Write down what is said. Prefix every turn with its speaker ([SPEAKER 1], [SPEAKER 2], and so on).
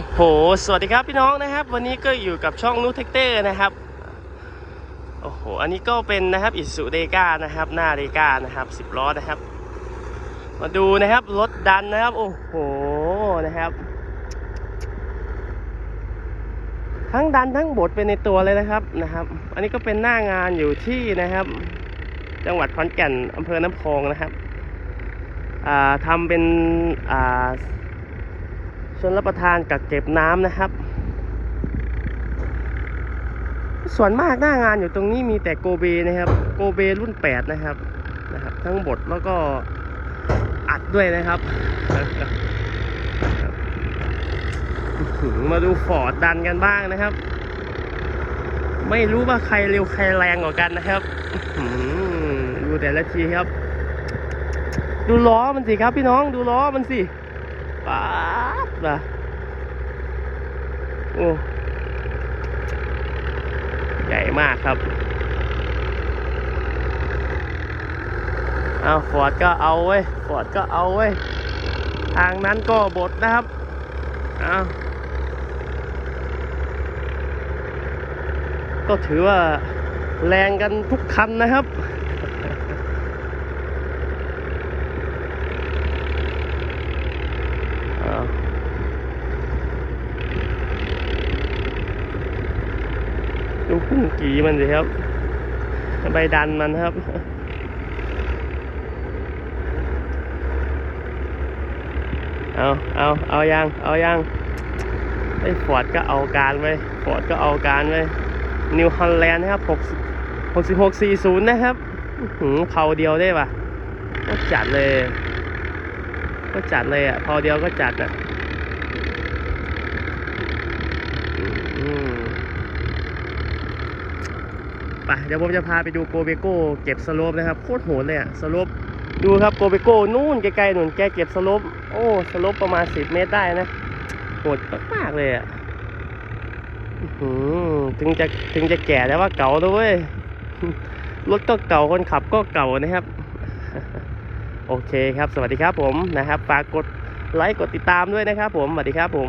[SPEAKER 1] อ้โห สวัสดีครับพี่น้องนะครับ วันนี้ก็อยู่กับช่องนูเทคเตอร์นะครับ โอ้โห อันนี้ก็เป็นนะครับอิสุเดกานะครับ หน้าเดกานะครับสิบล้อนะครับ มาดูนะครับรถดันนะครับ โอ้โหนะครับ ทั้งดันทั้งบดเป็นในตัวเลยนะครับนะครับ อันนี้ก็เป็นหน้างานอยู่ที่นะครับ จังหวัดขอนแก่นอำเภอน้ำพองนะครับอ่าทำเป็น อ่าชนรับประทานกักเก็บน้ำนะครับ ส่วนมากหน้างานอยู่ตรงนี้มีแต่โกเบนะครับ โกเบรุ่น 8 นะครับนะครับ ทั้งบดแล้วก็อัดด้วยนะครับ มาดูฟอร์ดดันกันบ้างนะครับ ไม่รู้ว่าใครเร็วใครแรงกว่ากันนะครับดูแต่ละทีครับ ดูล้อมันสิครับพี่น้องดูล้อมันสิ ป๊าบนะโอ้ใหญ่มากครับ เอาฟอร์ดก็เอาเว้ยฟอร์ดก็เอาเว้ย ทางนั้นก็บดนะครับ เอาก็ถือว่าแรงกันทุกคันนะครับ อ้าวดู พุ่งกีมันสิครับใบดันมันครับเอาเอาเอายังเอายังไอ้ฟอร์ดก็เอาการไว้ฟอร์ดก็เอาการไว้นิวฮอลแลนด์นะครับ6 66 40 นะครับหือเผาเดียวได้ปะก็จัดเลย ก็จัดเลยอะพอเดียวก็จัดอะอืมไปเดี๋ยวผมจะพาไปดูโกเบโก้เก็บสโลปนะครับโคตรโหดเลยอะสโลปดูครับโกเบโก้นู่นไกลๆหนุนแกเก็บสโลปโอ้สโลปประมาณ 10 เมตรได้นะโหดมากๆเลยอะถึงจะถึงจะแก่แต่ว่าเก่าด้วยรถก็เก่าคนขับก็เก่านะครับ โอเคครับ สวัสดีครับผมนะครับฝากกดไลค์กดติดตามด้วยนะครับผมสวัสดีครับผม